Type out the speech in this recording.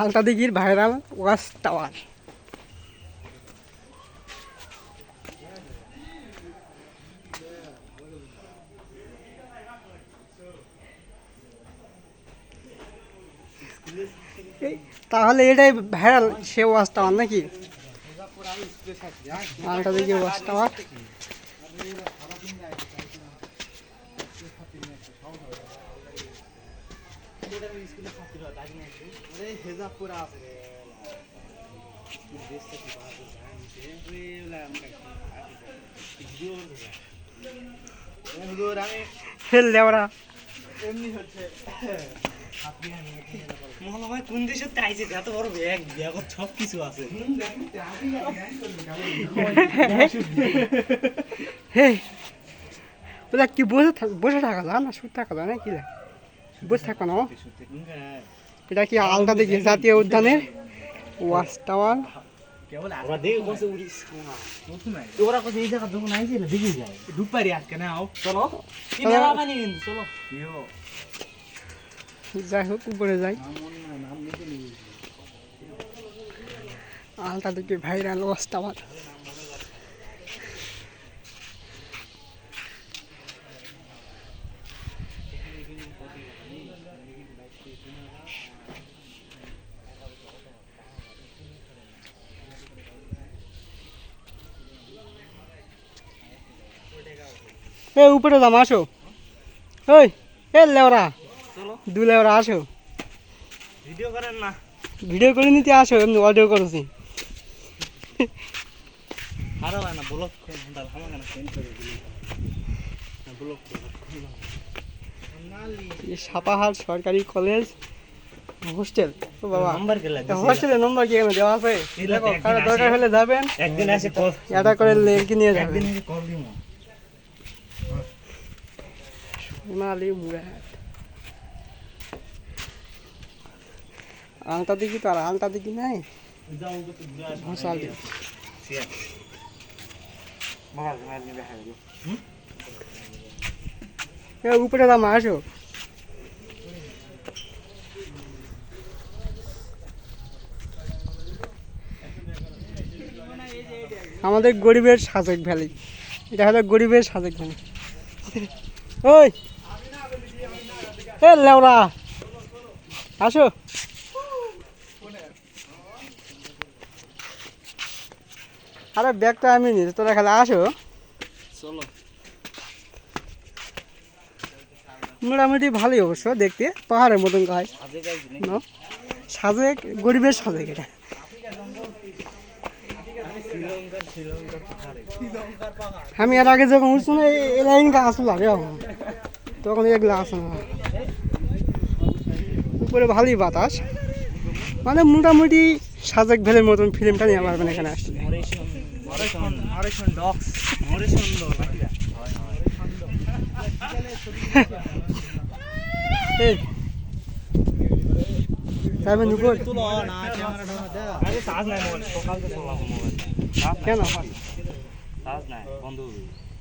আলতা দিঘির viral watch tower. তাহলে এটাই ভাইরাল, সে ওয়াচ টাওয়ার নাকি? আলতা দিঘির ওয়াচ টাওয়ার। কোন দেশে তাইছে এত বড় ব্যাগ সব কিছু আছে। হে। কি বসে থাক বসে থাকা যায় না? শুয়ে থাকা যায় না কি লাগে? বসে থাকবা না? এটা কি আলতা দিঘি জাতীয় উদ্যানের? Watch tower. দেখে দেখে যাই হোক উপরে যাই। আলতা দিঘির ভাইরাল ওয়াচ টাওয়ার। এ উপরে দাম আসো। ওই এ লেওরা। দু লেওরা আসো। ভিডিও করেন না। ভিডিও করে নিতে আসো এমনি অডিও করেছি। সাপাহার সরকারি কলেজ হোস্টেল ও বাবা। হোস্টেলের নম্বর কি এখানে দেওয়া আছে? দরকার হলে যাবেন। একদিন এসে এটা করে লেলকি নিয়ে যাবেন। একদিন কল দিমু সোনালি মুরাদ আলতা দিঘি তো আর আলতা দিঘি নাই? হাই এ, উপরে দাম আসো। আমাদের গরিবের সাজেক ভ্যালি। এটা হলো গরিবের সাজেক ভ্যালি। ওই! এ লেওরা। আসো। আরে ব্যাগটা আমি নিয়েছি তোরা খালি আসো। চলো। মোটামুটি ভালোই অবশ্য দেখতে। পাহাড়ের মতন গাছ। সাজেক গরিবের সাজেক এটা। আমি এর আগে যখন উঠছি না এই- লাইন গাছ লাগে তখন এগুলো আসে না উপরে ভালোই বাতাস। মানে মোটামুটি সাজেক ভেলের মতন ফিল্মটা নিয়ে পারবেন এখানে আসলে কেন? বন্ধ।